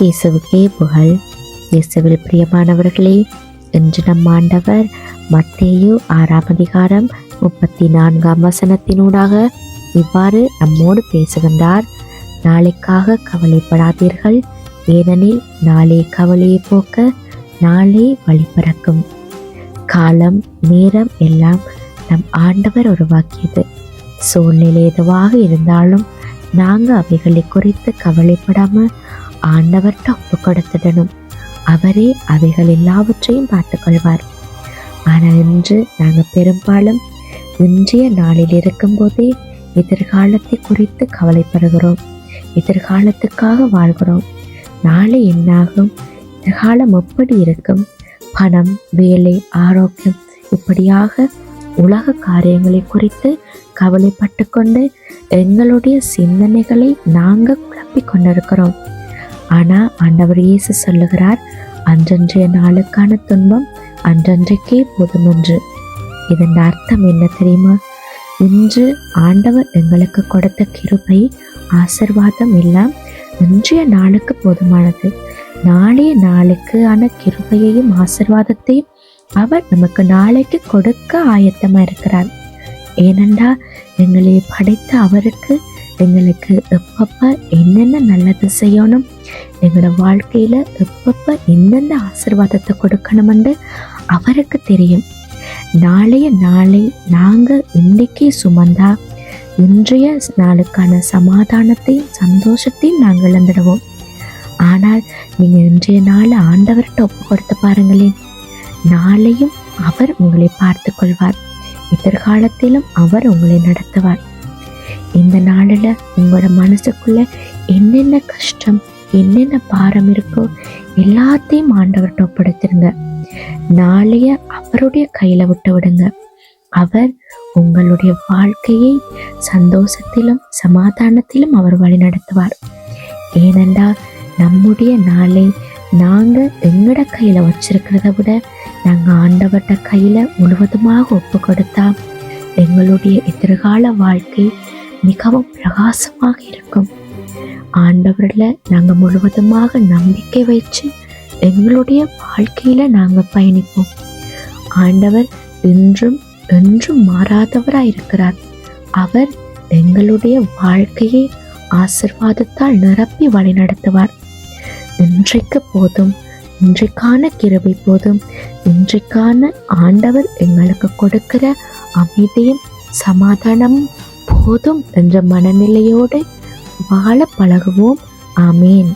இயேசுவுக்கே புகழ். இயேசுவில் பிரியமானவர்களே இன்று நம் ஆண்டவர் மத்தேயு ஆறாம் அதிகாரம் முப்பத்தி நான்காம் வசனத்தினூடாக இவ்வாறு நம்மோடு பேசுகின்றார். நாளைக்காக கவலைப்படாதீர்கள். ஏனெனில் நாளே கவலையை போக்க நாளை வழிபிறக்கும் காலம் நேரம் எல்லாம் நம் ஆண்டவர் உருவாக்கியது. சூழ்நிலை எதுவாக இருந்தாலும் நாங்கள் அவைகளை குறித்து கவலைப்படாம ஆண்டவர்கிட்ட ஒப்பு கொடுத்துடணும். அவரே அவைகள் எல்லாவற்றையும் பார்த்துக்கொள்வார். ஆனால் இன்று நாங்கள் பெரும்பாலும் இன்றைய நாளில் இருக்கும்போதே எதிர்காலத்தை குறித்து கவலைப்படுகிறோம். எதிர்காலத்துக்காக வாழ்கிறோம். நாளை என்னாகும்? எதிர்காலம் எப்படி இருக்கும்? பணம் வேலை ஆரோக்கியம் இப்படியாக உலக காரியங்களை குறித்து கவலைப்பட்டு கொண்டு எங்களுடைய சிந்தனைகளை நாங்கள் குழப்பிக் கொண்டிருக்கிறோம். ஆனால் ஆண்டவர் இயேசு சொல்லுகிறார் அன்றன்றைய நாளுக்கான துன்பம் அன்றன்றைக்கே போதுமென்று. இதன் அர்த்தம் என்ன தெரியுமா? இன்று ஆண்டவர் எங்களுக்கு கொடுத்த கிருபை ஆசிர்வாதம் எல்லாம் இன்றைய நாளுக்கு போதுமானது. நாளைய நாளுக்கு ஆன கிருபையையும் ஆசிர்வாதத்தையும் அவர் நமக்கு நாளைக்கு கொடுக்க ஆயத்தமா இருக்கிறார். ஏனென்றா எங்களை படைத்த அவருக்கு எங்களுக்கு எப்பப்ப என்னென்ன நல்லது செய்யணும் எங்களோட வாழ்க்கையில எப்பப்ப எந்தெந்த ஆசிர்வாதத்தை கொடுக்கணும்னு அவருக்கு தெரியும். நாளைய நாளை நாங்க இன்னைக்கு சுமந்தா இன்றைய நாளுக்கான சமாதானத்தையும் சந்தோஷத்தையும் நாங்கள் இழந்துடுவோம். ஆனால் நீங்க இன்றைய நாள் ஆண்டவர்கிட்ட ஒப்பு கொடுத்து பாருங்களேன். நாளையும் அவர் உங்களை பார்த்து கொள்வார் எதிர்காலத்திலும் அவர் உங்களை நடத்துவார். இந்த நாளில் உங்களோட மனசுக்குள்ள என்னென்ன கஷ்டம் என்னென்ன பாரம் இருக்கோ எல்லாத்தையும் ஆண்டவர்கிட்ட ஒப்படைத்திருங்க. நாளைய அவருடைய கையில விட்டு விடுங்க. அவர் உங்களுடைய வாழ்க்கையை சந்தோஷத்திலும் சமாதானத்திலும் அவர் வழி நடத்துவார் ஏனென்றால் நம்முடைய நாளை நாங்க எங்களோட கையில வச்சிருக்கிறத விட நாங்க ஆண்டவர்கிட்ட கையில முழுவதுமாக ஒப்பு கொடுத்தா எங்களுடைய எதிர்கால வாழ்க்கை மிகவும் பிரகாசமாக இருக்கும். ஆண்டவரில் நாங்கள் முழுவதுமாக நம்பிக்கை வச்சு எங்களுடைய வாழ்க்கையில நாங்கள் பயணிப்போம். ஆண்டவர் இன்றும் என்றும் மாறாதவராக இருக்கிறார். அவர் எங்களுடைய வாழ்க்கையை ஆசிர்வாதத்தால் நிரப்பி வழிநடத்துவார். இன்றைக்கு போதும். இன்றைக்கான கிருபை போதும். இன்றைக்கான ஆண்டவர் எங்களுக்கு கொடுக்கிற அமைதியும் சமாதானமும் போதும் என்ற மனநிலையோடு வாழ பழகுவோம். ஆமேன்.